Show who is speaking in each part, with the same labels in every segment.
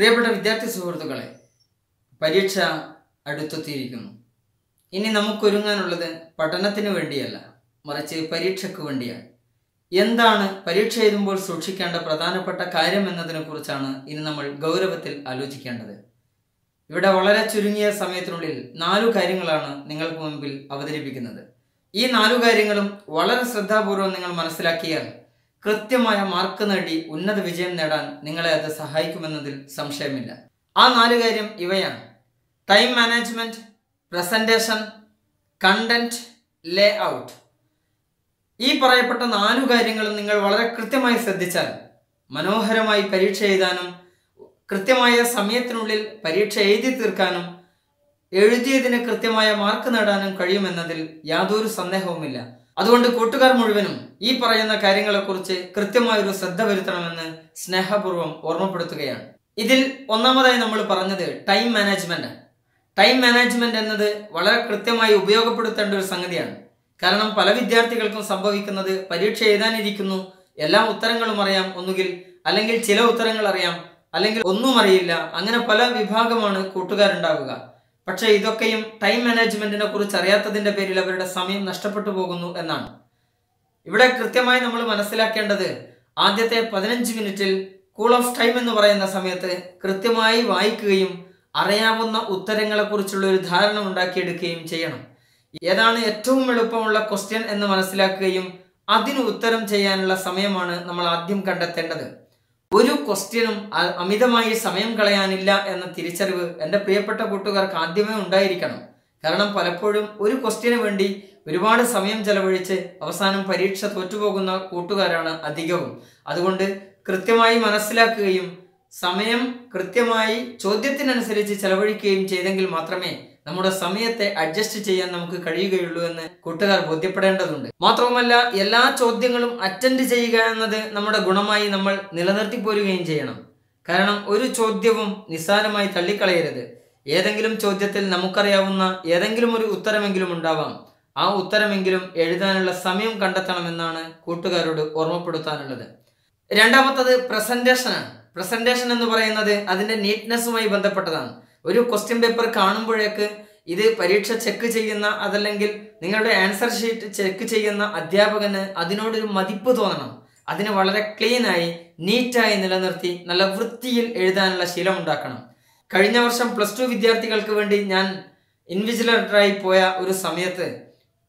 Speaker 1: പ്രിയപ്പെട്ട വിദ്യാർത്ഥി സുഹൃത്തുക്കളെ പരീക്ഷ അടുത്തെത്തിയിരിക്കുന്നു. ഇനി നമുക്കൊരുങ്ങാനുള്ളത് പഠനത്തിന് വേണ്ടിയല്ല മറിച്ച് പരീക്ഷയ്ക്ക് വേണ്ടിയാണ്. എന്താണ് പരീക്ഷ എഴുതുമ്പോൾ സൂക്ഷിക്കേണ്ട പ്രധാനപ്പെട്ട കാര്യം എന്നതിനെ കുറിച്ചാണ് ഇനി നമ്മൾ ഗൗരവത്തിൽ ആലോചിക്കേണ്ടത്. ഇവിടെ വളരെ ചുരുങ്ങിയ സമയത്തിനുള്ളിൽ നാലു കാര്യങ്ങളാണ് നിങ്ങൾക്ക് മുമ്പിൽ അവതരിപ്പിക്കുന്നത്. ഈ നാലു കാര്യങ്ങളും വളരെ ശ്രദ്ധാപൂർവം നിങ്ങൾ മനസ്സിലാക്കിയാൽ കൃത്യമായ മാർക്ക് നേടി ഉന്നത വിജയം നേടാൻ നിങ്ങളെ അത് സഹായിക്കുമെന്നതിൽ സംശയമില്ല. ആ നാല് കാര്യം ഇവയാണ്. Time management presentation content layout ഈ പറയപ്പെട്ട നാലു കാര്യങ്ങളും നിങ്ങൾ വളരെ കൃത്യമായി ശ്രദ്ധിച്ചാൽ മനോഹരമായി പരീക്ഷ എഴുതാനും കൃത്യമായ സമയത്തിനുള്ളിൽ പരീക്ഷ എഴുതി തീർക്കാനും എഴുതിയതിന് കൃത്യമായ മാർക്ക് നേടാനും കഴിയുമെന്നതിൽ യാതൊരു സന്ദേഹവുമില്ല. അതുകൊണ്ട് കൂട്ടുകാർ മുഴുവനും ഈ പറയുന്ന കാര്യങ്ങളെക്കുറിച്ച് കൃത്യമായൊരു ശ്രദ്ധ വരുത്തണമെന്ന് സ്നേഹപൂർവം ഓർമ്മപ്പെടുത്തുകയാണ്. ഇതിൽ ഒന്നാമതായി നമ്മൾ പറഞ്ഞത് ടൈം മാനേജ്മെന്റ് ടൈം മാനേജ്മെന്റ് എന്നത് വളരെ കൃത്യമായി ഉപയോഗപ്പെടുത്തേണ്ട ഒരു സംഗതിയാണ്. കാരണം പല വിദ്യാർത്ഥികൾക്കും സംഭവിക്കുന്നത് പരീക്ഷ എഴുതാനിരിക്കുന്നു എല്ലാ ഉത്തരങ്ങളും അറിയാം ഒന്നുകിൽ അല്ലെങ്കിൽ ചില ഉത്തരങ്ങൾ അറിയാം അല്ലെങ്കിൽ ഒന്നും അറിയില്ല അങ്ങനെ പല വിഭാഗമാണ് കൂട്ടുകാരുണ്ടാവുക. പക്ഷേ ഇതൊക്കെയും ടൈം മാനേജ്മെന്റിനെ കുറിച്ച് അറിയാത്തതിന്റെ പേരിൽ അവരുടെ സമയം നഷ്ടപ്പെട്ടു പോകുന്നു എന്നാണ്. ഇവിടെ കൃത്യമായി നമ്മൾ മനസ്സിലാക്കേണ്ടത് ആദ്യത്തെ പതിനഞ്ച് മിനിറ്റിൽ കൂൾ ഓഫ് ടൈം എന്ന് പറയുന്ന സമയത്ത് കൃത്യമായി വായിക്കുകയും അറിയാവുന്ന ഉത്തരങ്ങളെക്കുറിച്ചുള്ള ഒരു ധാരണ ഉണ്ടാക്കിയെടുക്കുകയും ചെയ്യണം. ഏതാണ് ഏറ്റവും എളുപ്പമുള്ള ക്വസ്റ്റ്യൻ എന്ന് മനസ്സിലാക്കുകയും അതിന് ഉത്തരം ചെയ്യാനുള്ള സമയമാണ് നമ്മൾ ആദ്യം കണ്ടെത്തേണ്ടത്. ഒരു ക്വസ്റ്റ്യനും അമിതമായി സമയം കളയാനില്ല എന്ന തിരിച്ചറിവ് എന്റെ പ്രിയപ്പെട്ട കൂട്ടുകാർക്ക് ആദ്യമേ ഉണ്ടായിരിക്കണം. കാരണം പലപ്പോഴും ഒരു ക്വസ്റ്റ്യന് വേണ്ടി ഒരുപാട് സമയം ചെലവഴിച്ച് അവസാനം പരീക്ഷ തോറ്റുപോകുന്ന കൂട്ടുകാരാണ് അധികവും. അതുകൊണ്ട് കൃത്യമായി മനസ്സിലാക്കുകയും സമയം കൃത്യമായി ചോദ്യത്തിനനുസരിച്ച് ചെലവഴിക്കുകയും ചെയ്തെങ്കിൽ മാത്രമേ നമ്മുടെ സമയത്തെ അഡ്ജസ്റ്റ് ചെയ്യാൻ നമുക്ക് കഴിയുകയുള്ളൂ എന്ന് കൂട്ടുകാർ ബോധ്യപ്പെടേണ്ടതുണ്ട്. മാത്രവുമല്ല എല്ലാ ചോദ്യങ്ങളും അറ്റൻഡ് ചെയ്യുക എന്നത് നമ്മുടെ ഗുണമായി നമ്മൾ നിലനിർത്തി പോരുകയും ചെയ്യണം. കാരണം ഒരു ചോദ്യവും നിസ്സാരമായി തള്ളിക്കളയരുത്. ഏതെങ്കിലും ചോദ്യത്തിൽ നമുക്കറിയാവുന്ന ഏതെങ്കിലും ഒരു ഉത്തരമെങ്കിലും ഉണ്ടാവാം. ആ ഉത്തരമെങ്കിലും എഴുതാനുള്ള സമയം കണ്ടെത്തണമെന്നാണ് കൂട്ടുകാരോട് ഓർമ്മപ്പെടുത്താനുള്ളത്. രണ്ടാമത്തത് പ്രസന്റേഷനാണ് പ്രസന്റേഷൻ എന്ന് പറയുന്നത് അതിന്റെ നീറ്റ്നെസ്സുമായി ബന്ധപ്പെട്ടതാണ്. ഒരു ക്വസ്റ്റ്യൻ പേപ്പർ കാണുമ്പോഴേക്ക് ഇത് പരീക്ഷ ചെക്ക് ചെയ്യുന്ന അതല്ലെങ്കിൽ നിങ്ങളുടെ ആൻസർ ഷീറ്റ് ചെക്ക് ചെയ്യുന്ന അധ്യാപകന് അതിനോടൊരു മതിപ്പ് തോന്നണം. അതിന് വളരെ ക്ലീനായി നീറ്റായി നിലനിർത്തി നല്ല വൃത്തിയിൽ എഴുതാനുള്ള ശീലം ഉണ്ടാക്കണം. കഴിഞ്ഞ വർഷം പ്ലസ് ടു വിദ്യാർത്ഥികൾക്ക് വേണ്ടി ഞാൻ ഇൻവിജിലേറ്ററായി പോയ ഒരു സമയത്ത്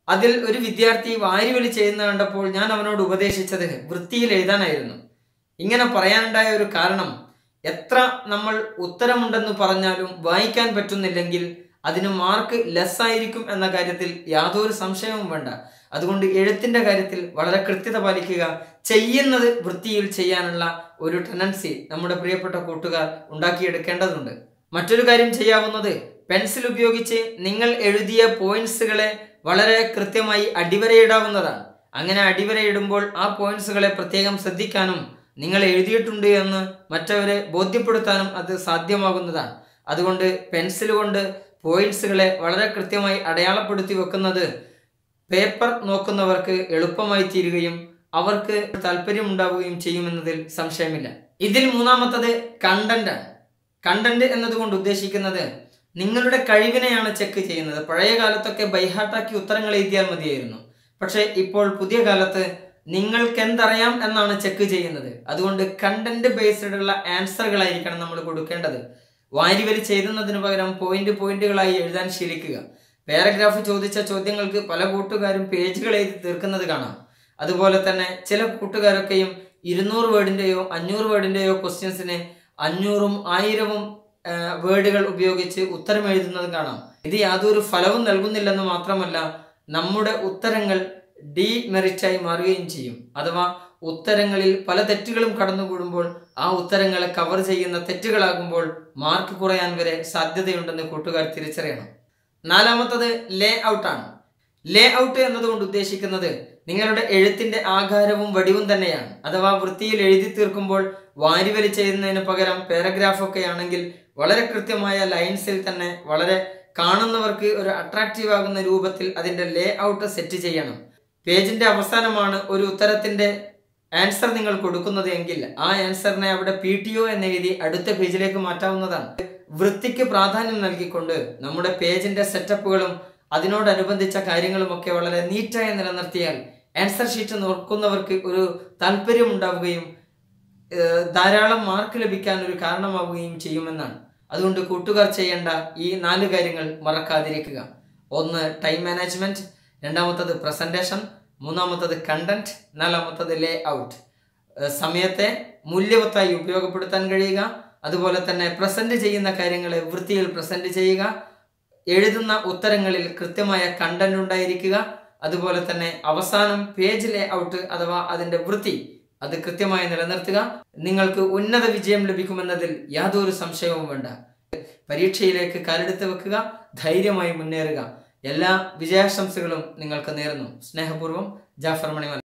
Speaker 1: അതിൽ ഒരു വിദ്യാർത്ഥി വാരിവലി ചെയ്യുന്ന കണ്ടപ്പോൾ ഞാൻ അവനോട് ഉപദേശിച്ചത് വൃത്തിയിൽ എഴുതാനായിരുന്നു. ഇങ്ങനെ പറയാനുണ്ടായ ഒരു കാരണം എത്ര നമ്മൾ ഉത്തരമുണ്ടെന്ന് പറഞ്ഞാലും വായിക്കാൻ പറ്റുന്നില്ലെങ്കിൽ അതിന് മാർക്ക് ലെസ് ആയിരിക്കും എന്ന കാര്യത്തിൽ യാതൊരു സംശയവും വേണ്ട. അതുകൊണ്ട് എഴുത്തിന്റെ കാര്യത്തിൽ വളരെ കൃത്യത പാലിക്കുക. ചെയ്യുന്നത് വൃത്തിയിൽ ചെയ്യാനുള്ള ഒരു ടെൻഡൻസി നമ്മുടെ പ്രിയപ്പെട്ട കൂട്ടുകാർ ഉണ്ടാക്കിയെടുക്കേണ്ടതുണ്ട്. മറ്റൊരു കാര്യം ചെയ്യാവുന്നത് പെൻസിൽ ഉപയോഗിച്ച് നിങ്ങൾ എഴുതിയ പോയിന്റ്സുകളെ വളരെ കൃത്യമായി അടിവരയിടാവുന്നതാണ്. അങ്ങനെ അടിവരയിടുമ്പോൾ ആ പോയിന്റ്സുകളെ പ്രത്യേകം ശ്രദ്ധിക്കാനും നിങ്ങൾ എഴുതിയിട്ടുണ്ട് എന്ന് മറ്റവരെ ബോധ്യപ്പെടുത്താനും അത് സാധ്യമാകുന്നതാണ്. അതുകൊണ്ട് പെൻസിൽ കൊണ്ട് പോയിന്റ്സുകളെ വളരെ കൃത്യമായി അടയാളപ്പെടുത്തി വെക്കുന്നത് പേപ്പർ നോക്കുന്നവർക്ക് എളുപ്പമായി തീരുകയും അവർക്ക് താല്പര്യം ഉണ്ടാവുകയും ചെയ്യുമെന്നതിൽ സംശയമില്ല. ഇതിൽ മൂന്നാമത്തത് കണ്ടന്റ് കണ്ടന്റ് എന്നതുകൊണ്ട് ഉദ്ദേശിക്കുന്നത് നിങ്ങളുടെ കഴിവിനെയാണ് ചെക്ക് ചെയ്യുന്നത്. പഴയ കാലത്തൊക്കെ ബൈഹാർട്ടാക്കി ഉത്തരങ്ങൾ എഴുതിയാൽ മതിയായിരുന്നു. പക്ഷേ ഇപ്പോൾ പുതിയ കാലത്ത് നിങ്ങൾക്ക് എന്തറിയാം എന്നാണ് ചെക്ക് ചെയ്യുന്നത്. അതുകൊണ്ട് കണ്ടന്റ് ബേസ്ഡ് ഉള്ള ആൻസറുകളായിരിക്കണം നമ്മൾ കൊടുക്കേണ്ടത്. വാരി വരി ചെയ്തുന്നതിന് പകരം പോയിന്റ് പോയിന്റുകളായി എഴുതാൻ ശീലിക്കുക. പാരഗ്രാഫ് ചോദിച്ച ചോദ്യങ്ങൾക്ക് പല കൂട്ടുകാരും പേജുകൾ എഴുതി തീർക്കുന്നത് കാണാം. അതുപോലെ തന്നെ ചില കൂട്ടുകാരൊക്കെയും ഇരുന്നൂറ് വേർഡിന്റെയോ അഞ്ഞൂറ് വേർഡിന്റെയോ ക്വസ്റ്റ്യൻസിന് അഞ്ഞൂറും ആയിരവും വേർഡുകൾ ഉപയോഗിച്ച് ഉത്തരം എഴുതുന്നത് കാണാം. ഇത് യാതൊരു ഫലവും നൽകുന്നില്ലെന്ന് മാത്രമല്ല നമ്മുടെ ഉത്തരങ്ങൾ ഡീമെറിറ്റായി മാറുകയും ചെയ്യും. അഥവാ ഉത്തരങ്ങളിൽ പല തെറ്റുകളും കടന്നുകൂടുമ്പോൾ ആ ഉത്തരങ്ങളെ കവർ ചെയ്യുന്ന തെറ്റുകളാകുമ്പോൾ മാർക്ക് കുറയാൻ വരെ സാധ്യതയുണ്ടെന്ന് കൂട്ടുകാർ തിരിച്ചറിയണം. നാലാമത്തത് ലേ ഔട്ടാണ് ലേ ഔട്ട് എന്നതുകൊണ്ട് ഉദ്ദേശിക്കുന്നത് നിങ്ങളുടെ എഴുത്തിന്റെ ആകാരവും വടിവും തന്നെയാണ്. അഥവാ വൃത്തിയിൽ എഴുതി തീർക്കുമ്പോൾ വാരിവലി ചെയ്യുന്നതിന് പകരം പാരഗ്രാഫൊക്കെ ആണെങ്കിൽ വളരെ കൃത്യമായ ലൈൻസിൽ തന്നെ വളരെ കാണുന്നവർക്ക് ഒരു അട്രാക്റ്റീവ് ആകുന്ന രൂപത്തിൽ അതിന്റെ ലേ ഔട്ട് സെറ്റ് ചെയ്യണം. പേജിന്റെ അവസാനമാണ് ഒരു ഉത്തരത്തിന്റെ ആൻസർ നിങ്ങൾ കൊടുക്കുന്നത് എങ്കിൽ ആ ആൻസറിനെ അവിടെ പി ടി ഒ എന്ന് എഴുതി അടുത്ത പേജിലേക്ക് മാറ്റാവുന്നതാണ്. വൃത്തിക്ക് പ്രാധാന്യം നൽകിക്കൊണ്ട് നമ്മുടെ പേജിന്റെ സെറ്റപ്പുകളും അതിനോടനുബന്ധിച്ച കാര്യങ്ങളുമൊക്കെ വളരെ നീറ്റായി നിലനിർത്തിയാൽ ആൻസർ ഷീറ്റ് നോക്കുന്നവർക്ക് ഒരു താല്പര്യം ഉണ്ടാവുകയും ധാരാളം മാർക്ക് ലഭിക്കാൻ ഒരു കാരണമാവുകയും ചെയ്യുമെന്നാണ്. അതുകൊണ്ട് കൂട്ടുകാർ ചെയ്യേണ്ട ഈ നാല് കാര്യങ്ങൾ മറക്കാതിരിക്കുക. ഒന്ന് ടൈം മാനേജ്മെന്റ്. രണ്ടാമത്തത് പ്രസന്റേഷൻ മൂന്നാമത്തത് കണ്ടന്റ് നാലാമത്തത് ലേ ഔട്ട് സമയത്തെ മൂല്യവത്തായി ഉപയോഗപ്പെടുത്താൻ കഴിയുക. അതുപോലെ തന്നെ പ്രസന്റ് ചെയ്യുന്ന കാര്യങ്ങളെ വൃത്തിയിൽ പ്രസന്റ് ചെയ്യുക. എഴുതുന്ന ഉത്തരങ്ങളിൽ കൃത്യമായ കണ്ടന്റ് ഉണ്ടായിരിക്കുക. അതുപോലെ തന്നെ അവസാനം പേജ് ലേ ഔട്ട് അഥവാ അതിന്റെ വൃത്തി അത് കൃത്യമായി നിലനിർത്തുക. നിങ്ങൾക്ക് ഉന്നത വിജയം ലഭിക്കുമെന്നതിൽ യാതൊരു സംശയവും വേണ്ട. പരീക്ഷയിലേക്ക് കാലെടുത്ത് വെക്കുക. ധൈര്യമായി മുന്നേറുക. എല്ലാ വിജയാശംസകളും നിങ്ങൾക്ക് നേരുന്നു. സ്നേഹപൂർവം ജാഫർ മണിമല